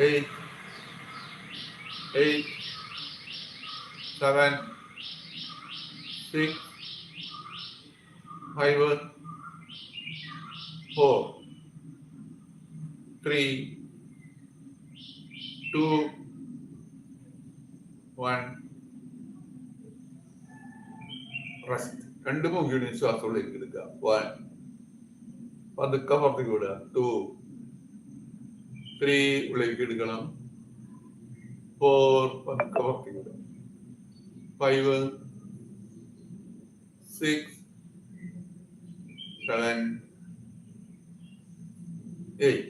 eight, eight, seven, six, five, four, three, two, one. Rest രണ്ട് മൂക്കിയുടെ ശ്വാസം ഉള്ളിലേക്ക് എടുക്കുക വൺ പതുക്കെ പുറത്തേക്ക് വിടുക ടു ത്രീ ഉള്ളിലേക്ക് എടുക്കണം ഫോർ പതുക്കെ പുറത്തേക്ക് five six seven eight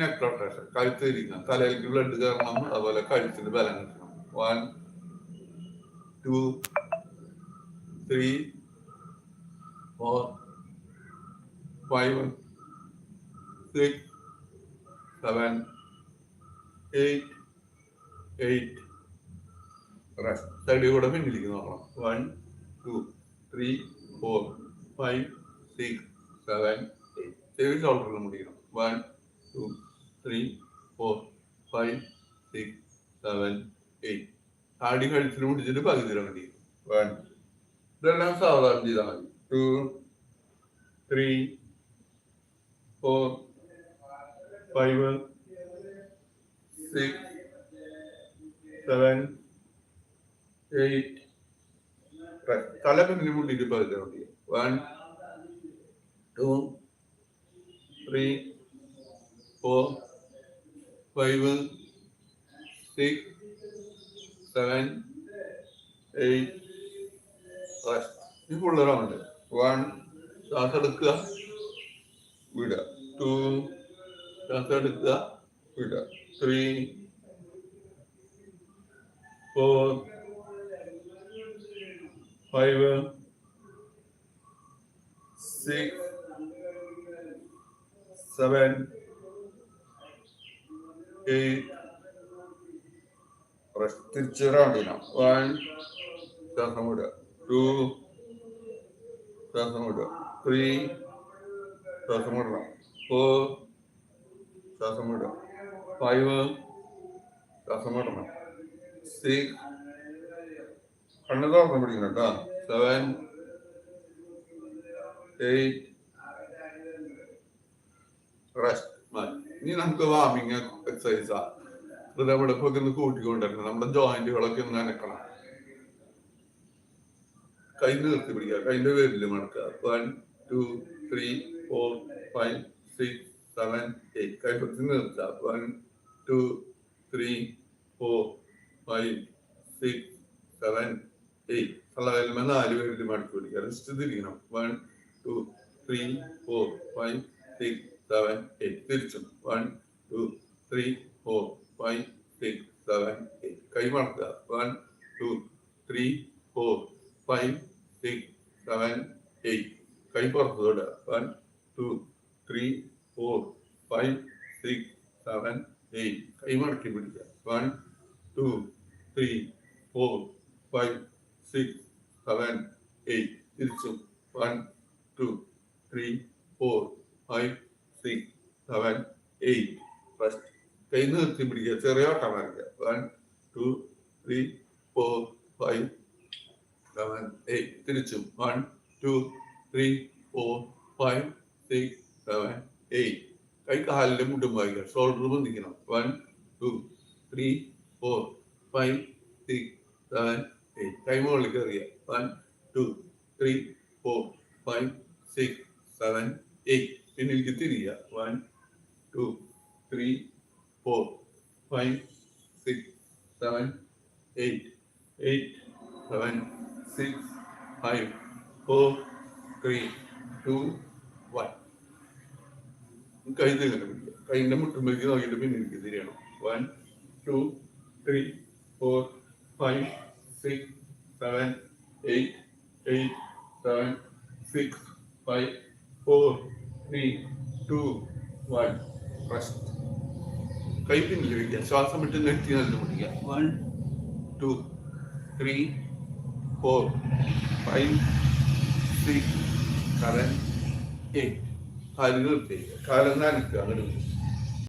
neck rotation കഴുത്ത് ഇരിക്കണം തലയിലേക്ക് ബ്ലഡ് കയറണം. അതുപോലെ കഴുത്തിന് ബലം കിട്ടണം. One two three four five seven eight eight rest സൈഡിൽ കൂടെ പിന്നിലേക്ക് നോക്കണം. One two three four five six seven eight ചെവി ഷോൾഡറിൽ മുടിക്കണം one two three four five six seven eight താടി കഴുത്തിൽ മുടിച്ചിട്ട് പകുതി മതി വൺ ഇതെല്ലാം സാധാരണ ചെയ്താൽ മതി. Two three four five six seven eight തല പിന്നിൽ മുണ്ടിട്ട് പകുതി മതി one two three four five six seven eight rest ഈ ഫുള്ള് വൺ ശ്വാസം എടുക്കുക. വിടുക. ടു ശ്വാസം എടുക്കുക. വിടുക. Three four five six seven eight rest തിരിച്ച് റൗണ്ട് ചെയ്യാം വൺ ശ്വാസം വിടുക. ടു ശ്വാസം വിടുക. ത്രീ ശ്വാസം വിടണം. ഫോർ ശ്വാസം വിടുക വായുവ് ശ്വാസം വിടണം സിക്സ് കണ്ണു തുറന്ന് പിടിക്കണം കേട്ടോ സെവൻ എയ്റ്റ് റെസ്റ്റ് ഇനി നമുക്ക് വാമിങ് എക്സസൈസാ ഹൃദയമിടപ്പൊക്കെ ഒന്ന് നമ്മുടെ ജോയിന്റുകളൊക്കെ ഒന്ന് അനക്കണം. കൈ നിർത്തി പിടിക്കുക. കൈന്റെ പേരിൽ മടക്കുക one two three four five six seven eight കൈ പറ്റി നിർത്തുക one two three four five six seven eight തള്ളവേലുമ നാല് പേരിൽ മടക്കി പിടിക്കുക rest തിരിക്കണം one two three four five six seven eight തിരിച്ചും. One two three four five six seven eight കൈ മടക്കുക. One two three four five six seven eight കൈ പുറത്ത് തൊടുക. One two three four five six seven eight കൈ മടക്കി പിടിക്കുക one two three four five six seven eight തിരിച്ചും one two three four five six seven eight first കൈ നിർത്തി പിടിക്കുക. ചെറിയ ഓട്ടം വരയ്ക്കുക. One two three four five seven eight തിരിച്ചും. One two three four five six കൈക്കാലിന്റെ മുട്ടും വായിക്കുക. Shoulder ബന്ധിക്കണം one two three four five six seven eight കൈ മുകളിൽ കയറിയ. One two three four five six seven eight പിന്നിലേക്ക് തിരിയുക. One two three four five six seven eight eight seven six five four three two one കൈ തിങ്ങനെ പിടിക്കുക കൈന്റെ മുട്ടുമ്പോഴേക്ക് നോക്കിയിട്ട് പിന്നിലേക്ക് തിരിയണം one two three four five six seven eight eight seven six five four three two one rest കൈ പിന്നിൽ വയ്ക്കുക ശ്വാസം വിട്ട് നെറ്റി നല്ല പിടിക്കുക one two three four five six seven eight കാൽ നിർത്തി കാലം നനക്കുക അങ്ങോട്ട്